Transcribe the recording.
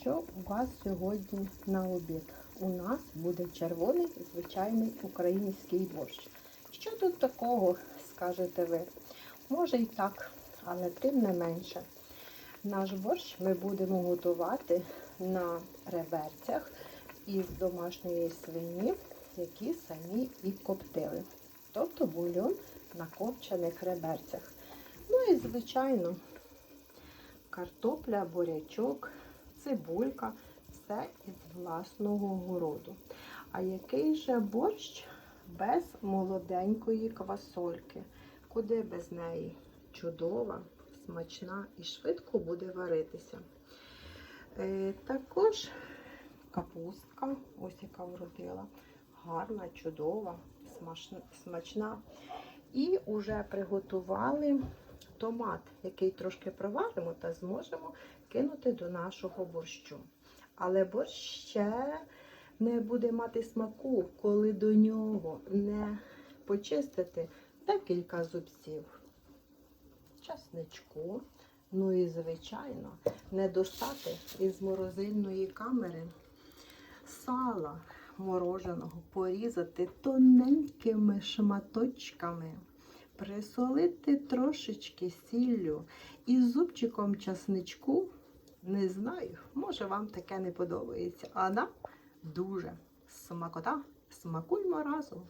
Що у вас сьогодні на обід? У нас буде червоний звичайний український борщ. Що тут такого, скажете ви? Може і так, але тим не менше. Наш борщ ми будемо готувати на реберцях із домашньої свині, які самі і коптили. Тобто бульон на копчених реберцях. Ну і звичайно, картопля, бурячок, цибулька, все із власного городу. А який же борщ без молоденької квасольки? Куди без неї? Чудова, смачна і швидко буде варитися. Е, також капустка, ось яка вродила, гарна, чудова, смачна. І вже приготували томат, який трошки проваримо та зможемо кинути до нашого борщу. Але борщ ще не буде мати смаку, коли до нього не почистити декілька зубців часничку. Ну і, звичайно, не достати із морозильної камери сала мороженого, порізати тоненькими шматочками, присолити трошечки сіллю і зубчиком часничку. Не знаю, може вам таке не подобається. А нам дуже смакота. Смакуймо разом.